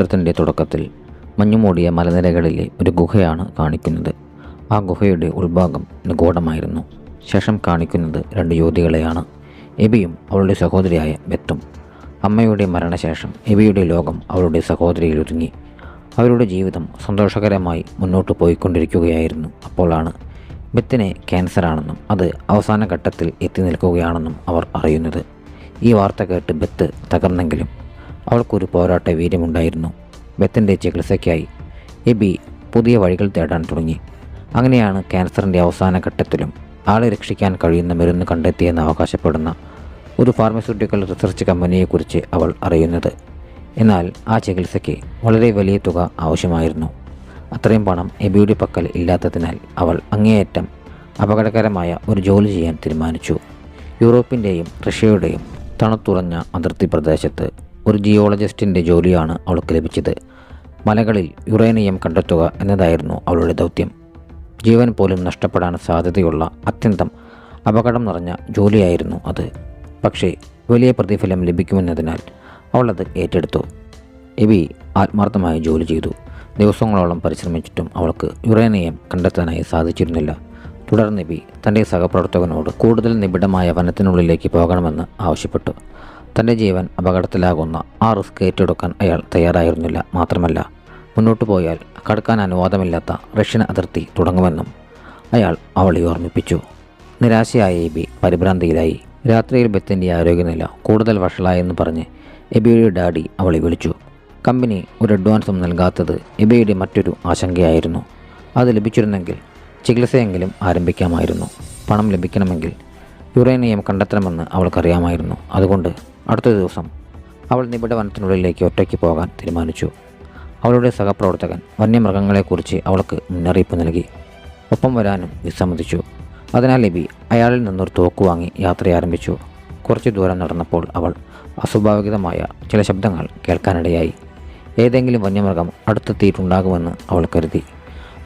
ചിത്രത്തിന്റെ തുടക്കത്തിൽ മഞ്ഞുമൂടിയ മലനിരകളിലെ ഒരു ഗുഹയാണ് കാണിക്കുന്നത്. ആ ഗുഹയുടെ ഉൾഭാഗം നിഗൂഢമായിരുന്നു. ശേഷം കാണിക്കുന്നത് രണ്ട് യുവതികളെയാണ് എബിയും അവളുടെ സഹോദരിയായ ബെത്തും. അമ്മയുടെ മരണശേഷം എബിയുടെ ലോകം അവളുടെ സഹോദരിയിൽ ഒതുങ്ങി അവരുടെ ജീവിതം സന്തോഷകരമായി മുന്നോട്ട് പോയിക്കൊണ്ടിരിക്കുകയായിരുന്നു. അപ്പോഴാണ് ബെത്തിന് ക്യാൻസറാണെന്നും അത് അവസാന ഘട്ടത്തിൽ എത്തി നിൽക്കുകയാണെന്നും അവർ അറിയുന്നത്. ഈ വാർത്ത കേട്ട് ബെത്ത് തകർന്നെങ്കിലും അവൾക്കൊരു പോരാട്ട വീര്യമുണ്ടായിരുന്നു. ബെത്തിന്റെ ചികിത്സയ്ക്കായി എബി പുതിയ വഴികൾ തേടാൻ തുടങ്ങി. അങ്ങനെയാണ് ക്യാൻസറിന്റെ അവസാന ഘട്ടത്തിലും ആളെ രക്ഷിക്കാൻ കഴിയുന്ന മരുന്ന് കണ്ടെത്തിയെന്ന് അവകാശപ്പെടുന്ന ഒരു ഫാർമസ്യൂട്ടിക്കൽ റിസർച്ച് കമ്പനിയെക്കുറിച്ച് അവൾ അറിയുന്നത്. എന്നാൽ ആ ചികിത്സയ്ക്ക് വളരെ വലിയ തുക ആവശ്യമായിരുന്നു. അത്രയും പണം എബിയുടെ പക്കൽ ഇല്ലാത്തതിനാൽ അവൾ അങ്ങേയറ്റം അപകടകരമായ ഒരു ജോലി ചെയ്യാൻ തീരുമാനിച്ചു. യൂറോപ്പിന്റെയും റഷ്യയുടെയും തണുത്തുറഞ്ഞ അതിർത്തി പ്രദേശത്ത് ഒരു ജിയോളജിസ്റ്റിന്റെ ജോലിയാണ് അവൾക്ക് ലഭിച്ചത്. മലകളിൽ യുറേനിയം കണ്ടെത്തുക എന്നതായിരുന്നു അവളുടെ ദൗത്യം. ജീവൻ പോലും നഷ്ടപ്പെടാൻ സാധ്യതയുള്ള അത്യന്തം അപകടം നിറഞ്ഞ ജോലിയായിരുന്നു അത്. പക്ഷേ വലിയ പ്രതിഫലം ലഭിക്കുമെന്നതിനാൽ അവൾ അത് ഏറ്റെടുത്തു. എബി ആത്മാർത്ഥമായി ജോലി ചെയ്തു. ദിവസങ്ങളോളം പരിശ്രമിച്ചിട്ടും അവൾക്ക് യുറേനിയം കണ്ടെത്താനായി സാധിച്ചിരുന്നില്ല. തുടർന്ന് എബി തന്റെ സഹപ്രവർത്തകനോട് കൂടുതൽ നിബിഡമായ വനത്തിനുള്ളിലേക്ക് പോകണമെന്ന് ആവശ്യപ്പെട്ടു. തന്റെ ജീവൻ അപകടത്തിലാകുന്ന ആ റിസ്ക് ഏറ്റെടുക്കാൻ അയാൾ തയ്യാറായിരുന്നില്ല മാത്രമല്ല മുന്നോട്ട് പോയാൽ കടക്കാൻ അനുവാദമില്ലാത്ത റഷ്യൻ അതിർത്തി തുടങ്ങുമെന്നും അയാൾ അവളെ ഓർമ്മിപ്പിച്ചു. നിരാശയായ എബി പരിഭ്രാന്തിയിലായി. രാത്രിയിൽ ബെത്തിന്റെ ആരോഗ്യനില കൂടുതൽ വഷളായെന്ന് പറഞ്ഞ് എബിയുടെ ഡാഡി അവളെ വിളിച്ചു. കമ്പനി ഒരു അഡ്വാൻസും നൽകാത്തത് എബിയുടെ മറ്റൊരു ആശങ്കയായിരുന്നു. അത് ലഭിച്ചിരുന്നെങ്കിൽ ചികിത്സയെങ്കിലും ആരംഭിക്കാമായിരുന്നു. പണം ലഭിക്കണമെങ്കിൽ യുറേനിയം കണ്ടെത്തണമെന്ന് അവൾക്കറിയാമായിരുന്നു. അതുകൊണ്ട് അടുത്ത ദിവസം അവൾ നിബിഡ വനത്തിനുള്ളിലേക്ക് ഒറ്റയ്ക്ക് പോകാൻ തീരുമാനിച്ചു. അവളുടെ സഹപ്രവർത്തകൻ വന്യമൃഗങ്ങളെക്കുറിച്ച് അവൾക്ക് മുന്നറിയിപ്പ് നൽകി. ഒപ്പം വരാനും വിസമ്മതിച്ചു. അതിനാൽ ലിബി അയാളിൽ നിന്നൊരു തോക്ക് വാങ്ങി യാത്ര ആരംഭിച്ചു. കുറച്ച് ദൂരം നടന്നപ്പോൾ അവൾ അസ്വാഭാവികമായ ചില ശബ്ദങ്ങൾ കേൾക്കാനിടയായി. ഏതെങ്കിലും വന്യമൃഗം അടുത്തെത്തിയിട്ടുണ്ടാകുമെന്ന് അവൾ കരുതി.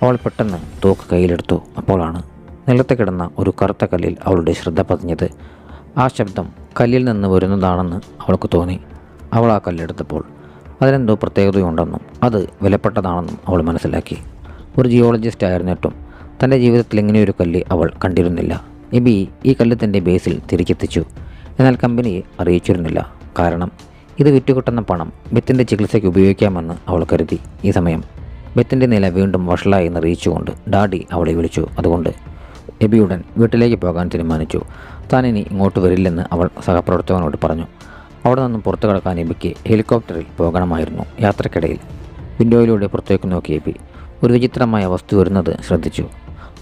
അവൾ പെട്ടെന്ന് തോക്ക് കയ്യിലെടുത്തു. അപ്പോഴാണ് നിലത്ത് കിടന്ന ഒരു കറുത്ത കല്ലിൽ അവളുടെ ശ്രദ്ധ പതിഞ്ഞത് ആ ശബ്ദം കല്ലിൽ നിന്ന് വരുന്നതാണെന്ന് അവൾക്ക് തോന്നി. അവൾ ആ കല്ലെടുത്തപ്പോൾ അതിനെന്തോ പ്രത്യേകതയുണ്ടെന്നും അത് വിലപ്പെട്ടതാണെന്നും അവൾ മനസ്സിലാക്കി. ഒരു ജിയോളജിസ്റ്റ് ആയിരുന്നിട്ടും തന്റെ ജീവിതത്തിൽ ഇങ്ങനെയൊരു കല്ല് അവൾ കണ്ടിരുന്നില്ല. എബി ഈ കല്ല് തന്റെ ബേസിൽ തിരിച്ചെത്തിച്ചു എന്നാൽ കമ്പനിയെ അറിയിച്ചിരുന്നില്ല. കാരണം ഇത് വിറ്റുകിട്ടുന്ന പണം ബെത്തിന്റെ ചികിത്സയ്ക്ക് ഉപയോഗിക്കാമെന്ന് അവൾ കരുതി. ഈ സമയം ബെത്തിന്റെ നില വീണ്ടും വഷളായി എന്നറിയിച്ചുകൊണ്ട് ഡാഡി അവളെ വിളിച്ചു. അതുകൊണ്ട് എബിയുടൻ വീട്ടിലേക്ക് പോകാൻ തീരുമാനിച്ചു. താൻ ഇനി ഇങ്ങോട്ട് വരില്ലെന്ന് അവൾ സഹപ്രവർത്തകനോട് പറഞ്ഞു. അവിടെ നിന്നും പുറത്തു കടക്കാൻ എബിക്ക് ഹെലികോപ്റ്ററിൽ പോകണമായിരുന്നു യാത്രക്കിടയിൽ. വിൻഡോയിലൂടെ പുറത്തേക്ക് നോക്കിയ എബി ഒരു വിചിത്രമായ വസ്തു വരുന്നത് ശ്രദ്ധിച്ചു.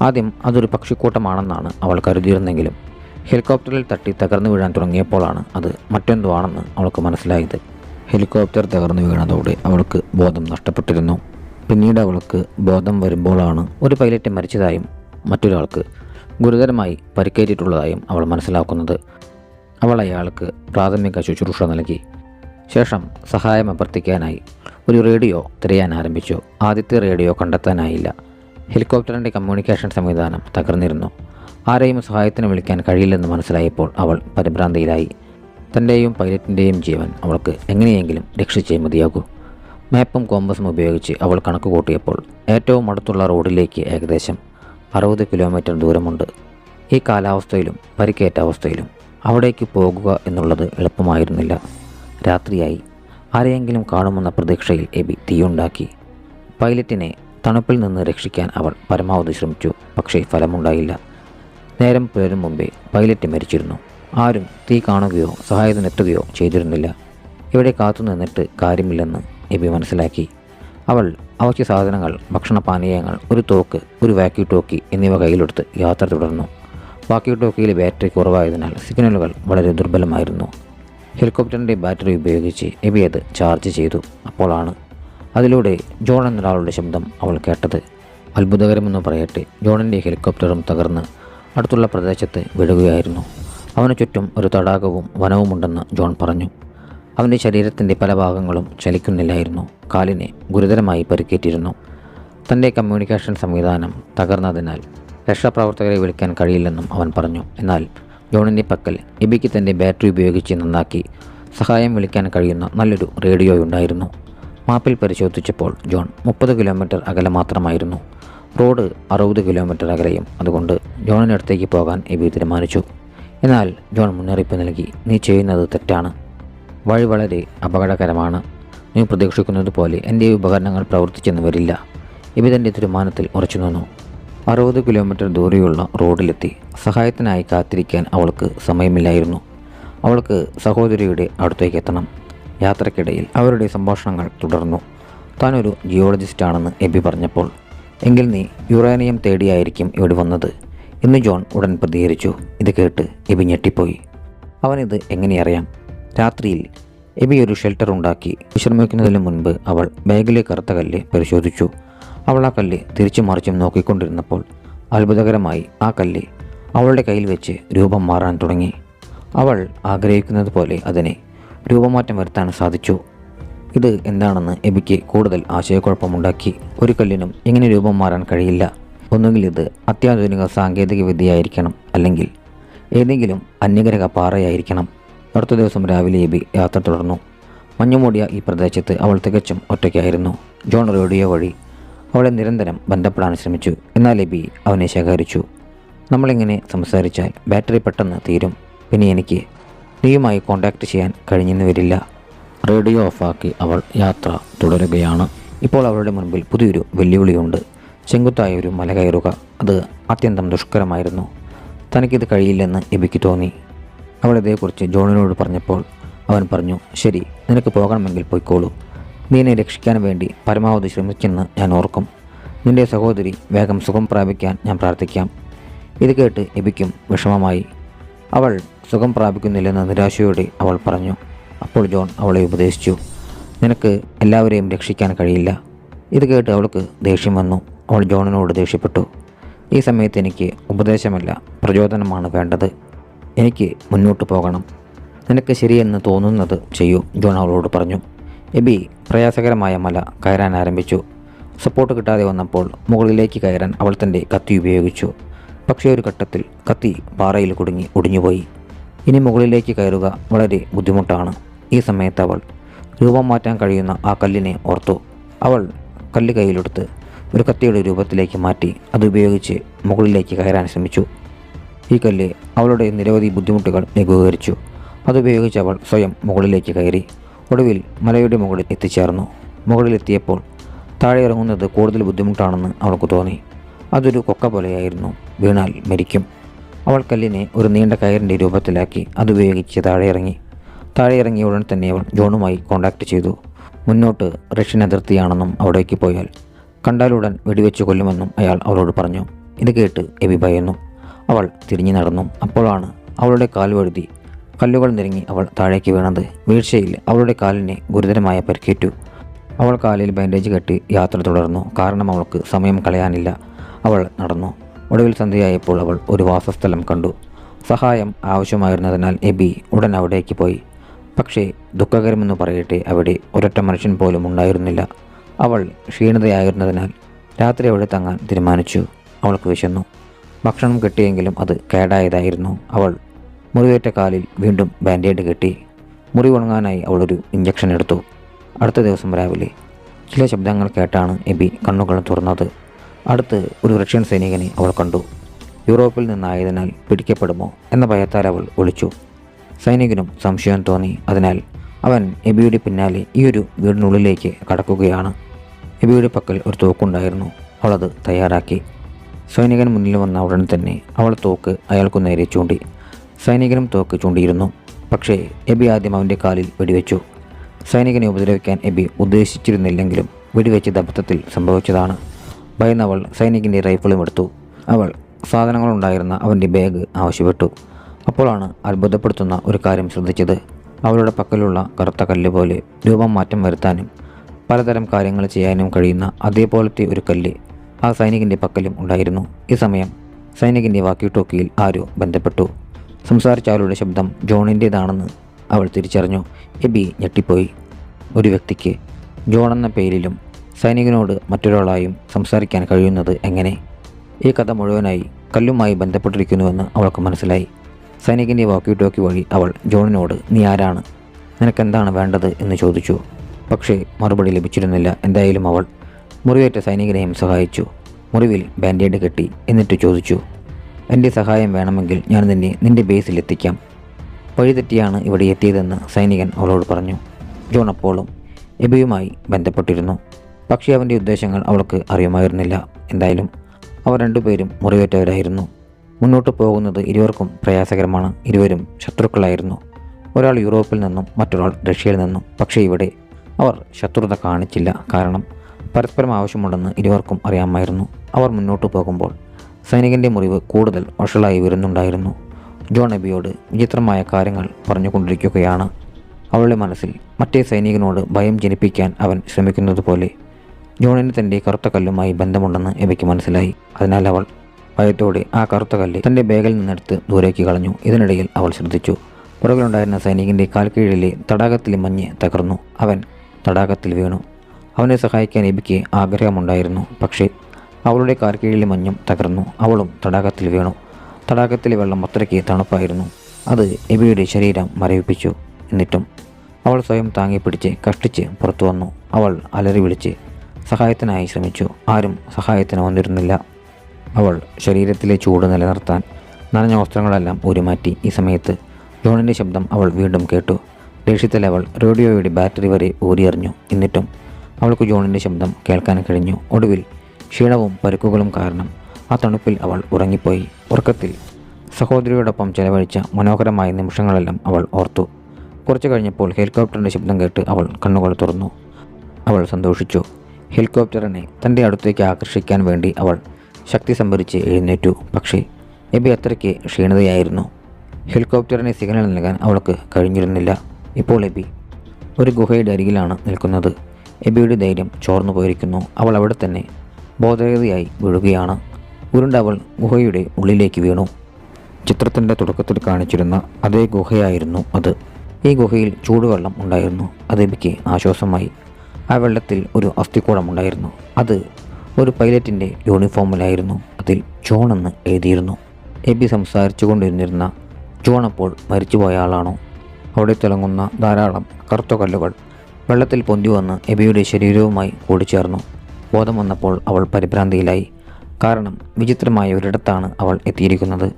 ആദ്യം അതൊരു പക്ഷിക്കൂട്ടമാണെന്നാണ് അവൾ കരുതിയിരുന്നെങ്കിലും ഹെലികോപ്റ്ററിൽ തട്ടി തകർന്നു വീഴാൻ തുടങ്ങിയപ്പോഴാണ് അത് മറ്റെന്തോ ആണെന്ന് അവൾക്ക് മനസ്സിലായത്. ഹെലികോപ്റ്റർ തകർന്നു വീണതോടെ അവൾക്ക് ബോധം നഷ്ടപ്പെട്ടിരുന്നു. പിന്നീട് അവൾക്ക് ബോധം വരുമ്പോഴാണ് ഒരു പൈലറ്റ് മരിച്ചതായും മറ്റൊരാൾക്ക് ഗുരുതരമായി പരിക്കേറ്റിട്ടുള്ളതായും അവൾ മനസ്സിലാക്കുന്നത്. അവൾ അയാൾക്ക് പ്രാഥമിക ശുശ്രൂഷ നൽകി. ശേഷം സഹായം അഭ്യർത്ഥിക്കാനായി ഒരു റേഡിയോ തിരയാൻ ആരംഭിച്ചു. ആദ്യത്തെ റേഡിയോ കണ്ടെത്താനായില്ല. ഹെലികോപ്റ്ററിന്റെ കമ്മ്യൂണിക്കേഷൻ സംവിധാനം തകർന്നിരുന്നു. ആരെയും സഹായത്തിന് വിളിക്കാൻ കഴിയില്ലെന്ന് മനസ്സിലായപ്പോൾ അവൾ പരിഭ്രാന്തിയിലായി. തന്റെയും പൈലറ്റിന്റെയും ജീവൻ അവൾക്ക് എങ്ങനെയെങ്കിലും രക്ഷിച്ചേ മതിയാകൂ. മാപ്പും കോമ്പസും ഉപയോഗിച്ച് അവൾ കണക്ക് കൂട്ടിയപ്പോൾ ഏറ്റവും അടുത്തുള്ള റോഡിലേക്ക് ഏകദേശം അറുപത് കിലോമീറ്റർ ദൂരമുണ്ട്. ഈ കാലാവസ്ഥയിലും പരിക്കേറ്റ അവസ്ഥയിലും അവിടേക്ക് പോകുക എന്നുള്ളത് എളുപ്പമായിരുന്നില്ല. രാത്രിയായി. ആരെയെങ്കിലും കാണുമെന്ന പ്രതീക്ഷയിൽ എബി തീയുണ്ടാക്കി പൈലറ്റിനെ തണുപ്പിൽ നിന്ന് രക്ഷിക്കാൻ അവൾ പരമാവധി ശ്രമിച്ചു പക്ഷേ ഫലമുണ്ടായില്ല. നേരം പുലരും മുമ്പേ പൈലറ്റ് മരിച്ചിരുന്നു. ആരും തീ കാണുകയോ സഹായത്തിനെത്തുകയോ ചെയ്തിരുന്നില്ല. ഇവിടെ കാത്തു നിന്നിട്ട് കാര്യമില്ലെന്ന് എബി മനസ്സിലാക്കി. അവൾ അവശ്യ സാധനങ്ങൾ ഭക്ഷണപാനീയങ്ങൾ ഒരു തോക്ക് ഒരു വാക്കി ടോക്കി എന്നിവ കയ്യിലെടുത്ത് യാത്ര തുടർന്നു. വാക്കി ടോക്കിയിൽ ബാറ്ററി കുറവായതിനാൽ സിഗ്നലുകൾ വളരെ ദുർബലമായിരുന്നു. ഹെലികോപ്റ്ററിന്റെ ബാറ്ററി ഉപയോഗിച്ച് എബി അത് ചാർജ് ചെയ്തു. അപ്പോഴാണ് അതിലൂടെ ജോൺ എന്നൊരാളുടെ ശബ്ദം അവൾ കേട്ടത്. അത്ഭുതകരമെന്ന് പറയട്ടെ ജോണിന്റെ ഹെലികോപ്റ്ററും തകർന്ന് അടുത്തുള്ള പ്രദേശത്ത് വിടുകയായിരുന്നു. അവന് ചുറ്റും ഒരു തടാകവും വനവുമുണ്ടെന്ന് ജോൺ പറഞ്ഞു. അവന്റെ ശരീരത്തിന്റെ പല ഭാഗങ്ങളും ചലിക്കുന്നില്ലായിരുന്നു. കാലിനെ ഗുരുതരമായി പരിക്കേറ്റിരുന്നു തന്റെ കമ്മ്യൂണിക്കേഷൻ സംവിധാനം തകർന്നതിനാൽ രക്ഷാപ്രവർത്തകരെ വിളിക്കാൻ കഴിയില്ലെന്നും അവൻ പറഞ്ഞു. എന്നാൽ ജോണിന്റെ പക്കൽ എബിക്ക് തന്റെ ബാറ്ററി ഉപയോഗിച്ച് നന്നാക്കി സഹായം വിളിക്കാൻ കഴിയുന്ന നല്ലൊരു റേഡിയോ ഉണ്ടായിരുന്നു മാപ്പിൽ പരിശോധിച്ചപ്പോൾ ജോൺ മുപ്പത് കിലോമീറ്റർ അകലെ മാത്രമായിരുന്നു. റോഡ് അറുപത് കിലോമീറ്റർ അകലെയും. അതുകൊണ്ട് ജോണിനടുത്തേക്ക് പോകാൻ എബി തീരുമാനിച്ചു. എന്നാൽ ജോൺ മുന്നറിയിപ്പ് നൽകി നീ ചെയ്യുന്നത് തെറ്റാണ്. വഴി വളരെ അപകടകരമാണ്. നീ പ്രതീക്ഷിക്കുന്നത് പോലെ എന്റെ ഉപകരണങ്ങൾ പ്രവർത്തിച്ചെന്ന് വരില്ല ഇവിതെന്റെ തന്റെ തീരുമാനത്തിൽ ഉറച്ചു നിന്നു. അറുപത് കിലോമീറ്റർ ദൂരെയുള്ള റോഡിലെത്തി സഹായത്തിനായി കാത്തിരിക്കാൻ അവൾക്ക് സമയമില്ലായിരുന്നു. അവൾക്ക് സഹോദരിയുടെ അടുത്തേക്ക് എത്തണം. യാത്രക്കിടയിൽ അവരുടെ സംഭാഷണങ്ങൾ തുടർന്നു. താനൊരു ജിയോളജിസ്റ്റാണെന്ന് എബി പറഞ്ഞപ്പോൾ എങ്കിൽ നീ യുറേനിയം തേടിയായിരിക്കും ഇവിടെ വന്നത് ഇന്ന് ജോൺ ഉടൻ പ്രതികരിച്ചു. ഇത് കേട്ട് എബി ഞെട്ടിപ്പോയി. അവനിത് എങ്ങനെ അറിയാം രാത്രിയിൽ എബി ഒരു ഷെൽട്ടർ ഉണ്ടാക്കി വിശ്രമിക്കുന്നതിന് മുൻപ് അവൾ ബാഗിലെ കറുത്ത കല്ല് പരിശോധിച്ചു. അവൾ ആ കല്ല് തിരിച്ചു മറിച്ചും നോക്കിക്കൊണ്ടിരുന്നപ്പോൾ അത്ഭുതകരമായി ആ കല്ല് അവളുടെ കയ്യിൽ വെച്ച് രൂപം മാറാൻ തുടങ്ങി. അവൾ ആഗ്രഹിക്കുന്നത് പോലെ അതിനെ രൂപമാറ്റം വരുത്താൻ സാധിച്ചു. ഇത് എന്താണെന്ന് എബിക്ക് കൂടുതൽ ആശയക്കുഴപ്പമുണ്ടാക്കി. ഒരു കല്ലിനും ഇങ്ങനെ രൂപം മാറാൻ കഴിയില്ല. ഒന്നുകിൽ ഇത് അത്യാധുനിക സാങ്കേതിക വിദ്യയായിരിക്കണം അല്ലെങ്കിൽ ഏതെങ്കിലും അന്യഗ്രഹ പാറയായിരിക്കണം. അടുത്ത ദിവസം രാവിലെ എബി യാത്ര തുടർന്നു. മഞ്ഞുമൂടിയ ഈ പ്രദേശത്ത് അവൾ തികച്ചും ഒറ്റയ്ക്കായിരുന്നു. ജോൺ റേഡിയോ വഴി അവളെ നിരന്തരം ബന്ധപ്പെടാൻ ശ്രമിച്ചു. എന്നാൽ എബി അവനെ ശേഖരിച്ചു. നമ്മളിങ്ങനെ സംസാരിച്ചാൽ ബാറ്ററി പെട്ടെന്ന് തീരും. പിന്നെ എനിക്ക് നീയുമായി കോണ്ടാക്ട് ചെയ്യാൻ കഴിഞ്ഞെന്ന് വരില്ല. റേഡിയോ ഓഫാക്കി അവൾ യാത്ര തുടരുകയാണ്. ഇപ്പോൾ അവളുടെ മുൻപിൽ പുതിയൊരു വെല്ലുവിളിയുണ്ട്. ചെങ്കുത്തായ ഒരു മല കയറുക. അത് അത്യന്തം ദുഷ്കരമായിരുന്നു. തനിക്കിത് കഴിയില്ലെന്ന് എബിക്ക് തോന്നി. അവൾ ഇതേക്കുറിച്ച് ജോണിനോട് പറഞ്ഞപ്പോൾ അവൻ പറഞ്ഞു ശരി നിനക്ക് പോകണമെങ്കിൽ പോയിക്കോളൂ. നീനെ രക്ഷിക്കാൻ വേണ്ടി പരമാവധി ശ്രമിച്ചെന്ന് ഞാൻ ഓർക്കും. നിന്റെ സഹോദരി വേഗം സുഖം പ്രാപിക്കാൻ ഞാൻ പ്രാർത്ഥിക്കാം. ഇത് കേട്ട് എബിക്കും വിഷമമായി. അവൾ സുഖം പ്രാപിക്കുന്നില്ലെന്ന് നിരാശയോടെ അവൾ പറഞ്ഞു. അപ്പോൾ ജോൺ അവളെ ഉപദേശിച്ചു. നിനക്ക് എല്ലാവരെയും രക്ഷിക്കാൻ കഴിയില്ല. ഇത് കേട്ട് അവൾക്ക് ദേഷ്യം വന്നു. അവൾ ജോണിനോട് ദേഷ്യപ്പെട്ടു. ഈ സമയത്ത് എനിക്ക് ഉപദേശമല്ല പ്രചോദനമാണ് വേണ്ടത്. എനിക്ക് മുന്നോട്ട് പോകണം. നിനക്ക് ശരിയെന്ന് തോന്നുന്നത് ചെയ്യൂ ജോൺ അവളോട് പറഞ്ഞു. എബി പ്രയാസകരമായ മല കയറാൻ ആരംഭിച്ചു. സപ്പോർട്ട് കിട്ടാതെ വന്നപ്പോൾ മുകളിലേക്ക് കയറാൻ അവൾ തന്റെ കത്തി ഉപയോഗിച്ചു. പക്ഷേ ഒരു ഘട്ടത്തിൽ കത്തി പാറയിൽ കുടുങ്ങി ഒടിഞ്ഞുപോയി. ഇനി മുകളിലേക്ക് കയറുക വളരെ ബുദ്ധിമുട്ടാണ്. ഈ സമയത്ത് അവൾ രൂപം മാറ്റാൻ കഴിയുന്ന ആ കല്ലിനെ ഓർത്തു. അവൾ കല്ല് കയ്യിലെടുത്ത് ഒരു കത്തിയുടെ രൂപത്തിലേക്ക് മാറ്റി അതുപയോഗിച്ച് മുകളിലേക്ക് കയറാൻ ശ്രമിച്ചു. ഈ കല്ല് അവളുടെ നിരവധി ബുദ്ധിമുട്ടുകൾ ലഘൂകരിച്ചു. അതുപയോഗിച്ച് അവൾ സ്വയം മുകളിലേക്ക് കയറി ഒടുവിൽ മലയുടെ മുകളിൽ എത്തിച്ചേർന്നു. മുകളിലെത്തിയപ്പോൾ താഴെ ഇറങ്ങുന്നത് കൂടുതൽ ബുദ്ധിമുട്ടാണെന്ന് അവൾക്ക് തോന്നി. അതൊരു കൊക്ക പോലെയായിരുന്നു. വീണാൽ മരിക്കും. അവൾ കല്ലിനെ ഒരു നീണ്ട കയറിന്റെ രൂപത്തിലാക്കി അതുപയോഗിച്ച് താഴെ ഇറങ്ങി താഴെ ഇറങ്ങിയ ഉടൻ തന്നെ അവൾ ജോണുമായി കോണ്ടാക്ട് ചെയ്തു. മുന്നോട്ട് റഷ്യൻ അതിർത്തിയാണെന്നും അവിടേക്ക് പോയാൽ കണ്ടാലുടൻ വെടിവെച്ച് കൊല്ലുമെന്നും അയാൾ അവളോട് പറഞ്ഞു. ഇത് കേട്ട് എബി ഭയന്നു. അവൾ തിരിഞ്ഞു നടന്നു. അപ്പോഴാണ് അവളുടെ കാൽ വഴുതി. കല്ലുകൾ നിരങ്ങി അവൾ താഴേക്ക് വീണത്. വീഴ്ചയിൽ അവളുടെ കാലിന് ഗുരുതരമായ പരിക്കേറ്റു. അവൾ കാലിൽ ബാൻഡേജ് കെട്ടി യാത്ര തുടർന്നു. കാരണം അവൾക്ക് സമയം കളയാനില്ല. അവൾ നടന്നു. ഒടുവിൽ സന്ധ്യയായപ്പോൾ അവൾ ഒരു വാസസ്ഥലം കണ്ടു. സഹായം ആവശ്യമായിരുന്നതിനാൽ എബി ഉടൻ അവിടേക്ക് പോയി. പക്ഷേ ദുഃഖകരമെന്ന് പറയട്ടെ അവിടെ ഒരൊറ്റ മനുഷ്യൻ പോലും ഉണ്ടായിരുന്നില്ല. അവൾ ക്ഷീണിതയായിരുന്നതിനാൽ രാത്രി അവിടെ തങ്ങാൻ തീരുമാനിച്ചു. അവൾക്ക് വിശന്നു. ഭക്ഷണം കിട്ടിയെങ്കിലും അത് കേടായതായിരുന്നു. അവൾ മുറിവേറ്റ കാലിൽ വീണ്ടും ബാൻഡേഡ് കെട്ടി മുറി ഉണങ്ങാനായി അവളൊരു ഇഞ്ചക്ഷൻ എടുത്തു. അടുത്ത ദിവസം രാവിലെ ചില ശബ്ദങ്ങൾ കേട്ടാണ് എബി കണ്ണുകൾ തുറന്നത്. അടുത്ത് ഒരു റഷ്യൻ സൈനികനെ അവൾ കണ്ടു. യൂറോപ്പിൽ നിന്നായതിനാൽ പിടിക്കപ്പെടുമോ എന്ന ഭയത്താൽ അവൾ ഒളിച്ചു സൈനികനും സംശയം തോന്നി. അതിനാൽ അവൻ എബിയുടെ പിന്നാലെ ഈ ഒരു വീടിനുള്ളിലേക്ക് കടക്കുകയാണ്. എബിയുടെ പക്കൽ ഒരു തോക്കുണ്ടായിരുന്നു. അവളത് തയ്യാറാക്കി. സൈനികൻ മുന്നിൽ വന്ന ഉടൻ തന്നെ അവൾ തോക്ക് അയാൾക്കു നേരെ ചൂണ്ടി. സൈനികനും തോക്ക് ചൂണ്ടിയിരുന്നു. പക്ഷേ എബി ആദ്യം അവന്റെ കാലിൽ വെടിവെച്ചു. സൈനികനെ ഉപദ്രവിക്കാൻ എബി ഉദ്ദേശിച്ചിരുന്നില്ലെങ്കിലും വെടിവെച്ചത് അബദ്ധത്തിൽ സംഭവിച്ചതാണ്. ഭയന്നവൾ സൈനികന്റെ റൈഫിളും എടുത്തു. അവൾ സാധനങ്ങളുണ്ടായിരുന്ന അവന്റെ ബാഗ് ആവശ്യപ്പെട്ടു. അപ്പോഴാണ് അത്ഭുതപ്പെടുത്തുന്ന ഒരു കാര്യം ശ്രദ്ധിച്ചത്. അവളുടെ പക്കലുള്ള കറുത്ത കല്ല് പോലെ രൂപം മാറ്റം വരുത്താനും പലതരം കാര്യങ്ങൾ ചെയ്യാനും കഴിയുന്ന അതേപോലത്തെ ഒരു കല്ല് ആ സൈനികന്റെ പക്കലും ഉണ്ടായിരുന്നു. ഈ സമയം സൈനികന്റെ വാക്കി ടോക്കിയിൽ ആരോ ബന്ധപ്പെട്ടു. സംസാരിച്ച ആളുടെ ശബ്ദം ജോണിന്റേതാണെന്ന് അവൾ തിരിച്ചറിഞ്ഞു. എബി ഞെട്ടിപ്പോയി. ഒരു വ്യക്തിക്ക് ജോൺ എന്ന പേരിലും സൈനികനോട് മറ്റൊരാളായും സംസാരിക്കാൻ കഴിയുന്നത് എങ്ങനെ? ഈ കഥ മുഴുവനായി കല്ലുമായി ബന്ധപ്പെട്ടിരിക്കുന്നുവെന്ന് അവൾക്ക് മനസ്സിലായി. സൈനികന്റെ വാക്കി ടോക്കി വഴി അവൾ ജോണിനോട് നീ ആരാണ്? നിനക്കെന്താണ് വേണ്ടത്? എന്ന് ചോദിച്ചു. പക്ഷേ മറുപടി ലഭിച്ചിരുന്നില്ല. എന്തായാലും അവൾ മുറിവേറ്റ സൈനികനെയും സഹായിച്ചു. മുറിവിൽ ബാൻഡേഡ് കെട്ടി എന്നിട്ട് ചോദിച്ചു എന്റെ സഹായം വേണമെങ്കിൽ ഞാൻ നിന്നെ നിന്റെ ബേസിൽ എത്തിക്കാം. വഴിതെറ്റിയാണ് ഇവിടെ എത്തിയതെന്ന് സൈനികൻ അവളോട് പറഞ്ഞു. ജോൺ അപ്പോളും എബിയുമായി ബന്ധപ്പെട്ടിരുന്നു. പക്ഷേ അവന്റെ ഉദ്ദേശങ്ങൾ അവൾക്ക് അറിയുമായിരുന്നില്ല. എന്തായാലും അവർ രണ്ടുപേരും മുറിവേറ്റവരായിരുന്നു. മുന്നോട്ട് പോകുന്നത് ഇരുവർക്കും പ്രയാസകരമാണ്. ഇരുവരും ശത്രുക്കളായിരുന്നു. ഒരാൾ യൂറോപ്പിൽ നിന്നും മറ്റൊരാൾ റഷ്യയിൽ നിന്നും. പക്ഷേ ഇവിടെ അവർ ശത്രുത കാണിച്ചില്ല. കാരണം പരസ്പരം ആവശ്യമുണ്ടെന്ന് ഇരുവർക്കും അറിയാമായിരുന്നു. അവർ മുന്നോട്ട് പോകുമ്പോൾ സൈനികന്റെ മുറിവ് കൂടുതൽ വഷളായി വരുന്നുണ്ടായിരുന്നു. ജോൺ എബിയോട് വിചിത്രമായ കാര്യങ്ങൾ പറഞ്ഞുകൊണ്ടിരിക്കുകയാണ്. അവളുടെ മനസ്സിൽ മറ്റേ സൈനികനോട് ഭയം ജനിപ്പിക്കാൻ അവൻ ശ്രമിക്കുന്നത് പോലെ ജോണിന് തന്റെ കറുത്ത കല്ലുമായി ബന്ധമുണ്ടെന്ന് എബിക്ക് മനസ്സിലായി. അതിനാൽ അവൾ ഭയത്തോടെ ആ കറുത്ത കല്ല് തന്റെ ബാഗിൽ നിന്നെടുത്ത് ദൂരേക്ക് കളഞ്ഞു. ഇതിനിടയിൽ അവൾ ശ്രദ്ധിച്ചു. പുറകിലുണ്ടായിരുന്ന സൈനികന്റെ കാൽക്കീഴിലെ തടാകത്തിലെ മഞ്ഞ് തകർന്നു. അവൻ തടാകത്തിൽ വീണു. അവനെ സഹായിക്കാൻ എബിക്ക് ആഗ്രഹമുണ്ടായിരുന്നു. പക്ഷേ അവളുടെ കാൽക്കീഴിലെ മഞ്ഞും തകർന്നു. അവളും തടാകത്തിൽ വീണു. തടാകത്തിലെ വെള്ളം അത്രയ്ക്ക് തണുപ്പായിരുന്നു. അത് എബിയുടെ ശരീരം മരവിപ്പിച്ചു. എന്നിട്ടും അവൾ സ്വയം താങ്ങിപ്പിടിച്ച് കഷ്ടിച്ച് പുറത്തു വന്നു. അവൾ അലറി വിളിച്ച് സഹായത്തിനായി ശ്രമിച്ചു. ആരും സഹായത്തിന് വന്നിരുന്നില്ല. അവൾ ശരീരത്തിലെ ചൂട് നിലനിർത്താൻ നനഞ്ഞ വസ്ത്രങ്ങളെല്ലാം ഊരിമാറ്റി ഈ സമയത്ത് ജോണിന്റെ ശബ്ദം അവൾ വീണ്ടും കേട്ടു. ദേഷ്യത്തിൽ അവൾ റേഡിയോയുടെ ബാറ്ററി വരെ ഊരിയെറിഞ്ഞു. എന്നിട്ടും അവൾക്ക് ജോണിന്റെ ശബ്ദം കേൾക്കാൻ കഴിഞ്ഞു. ഒടുവിൽ ക്ഷീണവും പരുക്കുകളും കാരണം ആ തണുപ്പിൽ അവൾ ഉറങ്ങിപ്പോയി. ഉറക്കത്തിൽ സഹോദരിയോടൊപ്പം ചെലവഴിച്ച മനോഹരമായ നിമിഷങ്ങളെല്ലാം അവൾ ഓർത്തു. കുറച്ചു കഴിഞ്ഞപ്പോൾ ഹെലികോപ്റ്ററിന്റെ ശബ്ദം കേട്ട് അവൾ കണ്ണുകൾ തുറന്നു. അവൾ സന്തോഷിച്ചു. ഹെലികോപ്റ്ററിനെ തന്റെ അടുത്തേക്ക് ആകർഷിക്കാൻ വേണ്ടി അവൾ ശക്തി സംഭരിച്ച് എഴുന്നേറ്റു. പക്ഷേ എബി അത്രയ്ക്ക് ക്ഷീണതയായിരുന്നു. ഹെലികോപ്റ്ററിന് സിഗ്നൽ നൽകാൻ അവൾക്ക് കഴിഞ്ഞിരുന്നില്ല. ഇപ്പോൾ എബി ഒരു ഗുഹയുടെ അരികിലാണ് നിൽക്കുന്നത്. എബിയുടെ ധൈര്യം ചോർന്നു പോയിരിക്കുന്നു. അവൾ അവിടെ തന്നെ ബോധരഹിതയായി വീഴുകയാണ്. ഉരുണ്ട് അവൾ ഗുഹയുടെ ഉള്ളിലേക്ക് വീണു. ചിത്രത്തിന്റെ തുടക്കത്തിൽ കാണിച്ചിരുന്ന അതേ ഗുഹയായിരുന്നു അത്. ഈ ഗുഹയിൽ ചൂടുവെള്ളം ഉണ്ടായിരുന്നു. അത് എബിക്ക് ആശ്വാസമായി. ആ വെള്ളത്തിൽ ഒരു അസ്ഥിക്കൂടമുണ്ടായിരുന്നു അത് ഒരു പൈലറ്റിന്റെ യൂണിഫോമിലായിരുന്നു. അതിൽ എന്ന് എഴുതിയിരുന്നു. എബി സംസാരിച്ചു കൊണ്ടിരുന്നിരുന്ന ജോൺ അപ്പോൾ മരിച്ചുപോയ ആളാണോ? അവിടെ തിളങ്ങുന്ന ധാരാളം കറുത്ത കല്ലുകൾ വെള്ളത്തിൽ പൊന്തി വന്ന് എബിയുടെ ശരീരവുമായി കൂടിച്ചേർന്നു. ബോധം വന്നപ്പോൾ അവൾ പരിഭ്രാന്തിയിലായി. കാരണം വിചിത്രമായ ഒരിടത്താണ് അവൾ എത്തിയിരിക്കുന്നത്.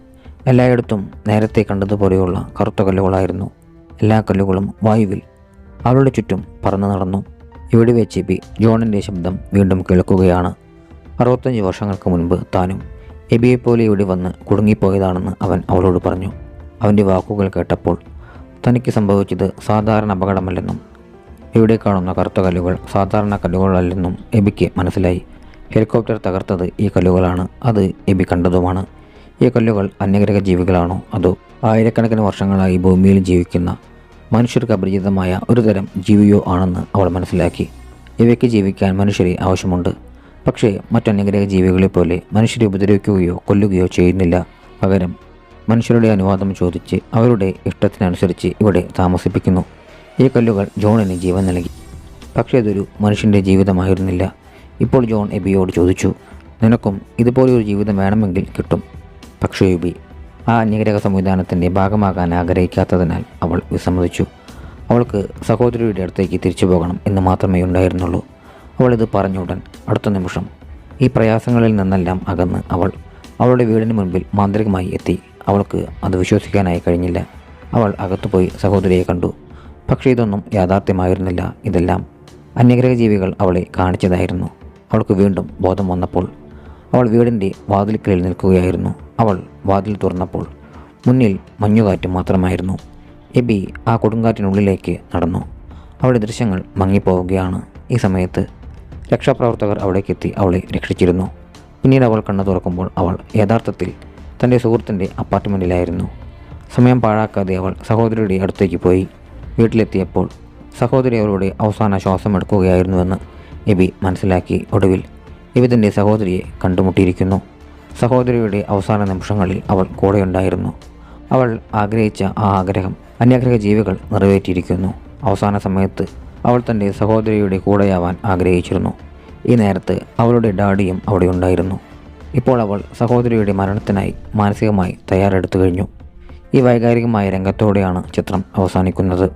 എല്ലായിടത്തും നേരത്തെ കണ്ടതുപോലെയുള്ള കറുത്ത കല്ലുകളായിരുന്നു. എല്ലാ കല്ലുകളും വായുവിൽ. അവളുടെ ചുറ്റും പറന്നു നടന്നു. ഇവിടെ വെച്ച് എബി ജോണിന്റെ ശബ്ദം വീണ്ടും കേൾക്കുകയാണ്. അറുപത്തഞ്ച് വർഷങ്ങൾക്ക് മുൻപ് താനും എബിയെപ്പോലെ ഇവിടെ വന്ന് കുടുങ്ങിപ്പോയതാണെന്ന് അവൻ അവളോട് പറഞ്ഞു. അവന്റെ വാക്കുകൾ കേട്ടപ്പോൾ തനിക്ക് സംഭവിച്ചത് സാധാരണ അപകടമല്ലെന്നും ഇവിടെ കാണുന്ന കറുത്ത കല്ലുകൾ സാധാരണ കല്ലുകളല്ലെന്നും എബിക്ക് മനസ്സിലായി. ഹെലികോപ്റ്റർ തകർത്തത് ഈ കല്ലുകളാണ് അത് എബി കണ്ടതുമാണ്. ഈ കല്ലുകൾ അന്യഗ്രഹ ജീവികളാണോ അതോ ആയിരക്കണക്കിന് വർഷങ്ങളായി ഭൂമിയിൽ ജീവിക്കുന്ന മനുഷ്യർക്ക് അപരിചിതമായ ഒരു തരം ജീവിയോ ആണെന്ന് അവൾ മനസ്സിലാക്കി. ഇവയ്ക്ക് ജീവിക്കാൻ മനുഷ്യരെ ആവശ്യമുണ്ട്. പക്ഷേ മറ്റന്യഗ്രഹ ജീവികളെ പോലെ മനുഷ്യരെ ഉപദ്രവിക്കുകയോ കൊല്ലുകയോ ചെയ്യുന്നില്ല. പകരം മനുഷ്യരുടെ അനുവാദം ചോദിച്ച് അവരുടെ ഇഷ്ടത്തിനനുസരിച്ച് ഇവിടെ താമസിപ്പിക്കുന്നു. ഈ കല്ലുകൾ ജോണിന് ജീവൻ നൽകി. പക്ഷേ ഇതൊരു മനുഷ്യന്റെ ജീവിതമായിരുന്നില്ല. ഇപ്പോൾ ജോൺ എബിയോട് ചോദിച്ചു നിനക്കും ഇതുപോലൊരു ജീവിതം വേണമെങ്കിൽ കിട്ടും പക്ഷേ എബി ആ അന്യഗ്രഹ സംവിധാനത്തിന്റെ ഭാഗമാകാൻ ആഗ്രഹിക്കാത്തതിനാൽ അവൾ വിസമ്മതിച്ചു. അവൾക്ക് സഹോദരിയുടെ അടുത്തേക്ക് തിരിച്ചു പോകണം എന്ന് മാത്രമേ ഉണ്ടായിരുന്നുള്ളൂ. അവൾ ഇത് പറഞ്ഞ ഉടൻ അടുത്ത നിമിഷം. ഈ പ്രയാസങ്ങളിൽ നിന്നെല്ലാം അകന്ന് അവൾ അവളുടെ വീടിന് മുൻപിൽ മാന്ത്രികമായി എത്തി. അവൾക്ക് അത് വിശ്വസിക്കാനായി കഴിഞ്ഞില്ല. അവൾ അകത്തുപോയി സഹോദരിയെ കണ്ടു. പക്ഷേ ഇതൊന്നും യാഥാർത്ഥ്യമായിരുന്നില്ല. ഇതെല്ലാം അന്യഗ്രഹ ജീവികൾ അവളെ കാണിച്ചതായിരുന്നു. അവൾക്ക് വീണ്ടും ബോധം വന്നപ്പോൾ അവൾ വീടിന്റെ വാതിൽക്കലിൽ നിൽക്കുകയായിരുന്നു. അവൾ വാതിൽ തുറന്നപ്പോൾ മുന്നിൽ മഞ്ഞുകാറ്റ് മാത്രമായിരുന്നു. എബി ആ കൊടുങ്കാറ്റിനുള്ളിലേക്ക് നടന്നു. അവളുടെ ദൃശ്യങ്ങൾ മങ്ങിപ്പോവുകയാണ്. ഈ സമയത്ത് രക്ഷാപ്രവർത്തകർ അവിടേക്കെത്തി അവളെ രക്ഷിച്ചിരുന്നു. പിന്നീട് അവൾ കണ്ണു തുറക്കുമ്പോൾ അവൾ യഥാർത്ഥത്തിൽ തന്റെ സുഹൃത്തിന്റെ അപ്പാർട്ട്മെന്റിലായിരുന്നു. സമയം പാഴാക്കാതെ അവൾ സഹോദരിയുടെ അടുത്തേക്ക് പോയി. വീട്ടിലെത്തിയപ്പോൾ സഹോദരി അവരോട് അവസാന ശ്വാസം എടുക്കുകയായിരുന്നുവെന്ന് എബി മനസ്സിലാക്കി ഒടുവിൽ എബി തന്റെ സഹോദരിയെ കണ്ടുമുട്ടിയിരിക്കുന്നു. സഹോദരിയുടെ അവസാന നിമിഷങ്ങളിൽ അവൾ കൂടെയുണ്ടായിരുന്നു. അവൾ ആഗ്രഹിച്ച ആ ആഗ്രഹം അന്യഗ്രഹ ജീവികൾ നിറവേറ്റിയിരിക്കുന്നു. അവസാന സമയത്ത് അവൾ തന്റെ സഹോദരിയുടെ കൂടെയാവാൻ ആഗ്രഹിച്ചിരുന്നു. ഈ നേരത്ത് അവളുടെ ഡാഡിയും അവിടെ ഉണ്ടായിരുന്നു. ഇപ്പോൾ അവൾ സഹോദരിയുടെ മരണത്തിനായി മാനസികമായി തയ്യാറെടുത്തു കഴിഞ്ഞു. ഈ വൈകാരികമായ രംഗത്തോടെയാണ് ചിത്രം അവസാനിക്കുന്നത്.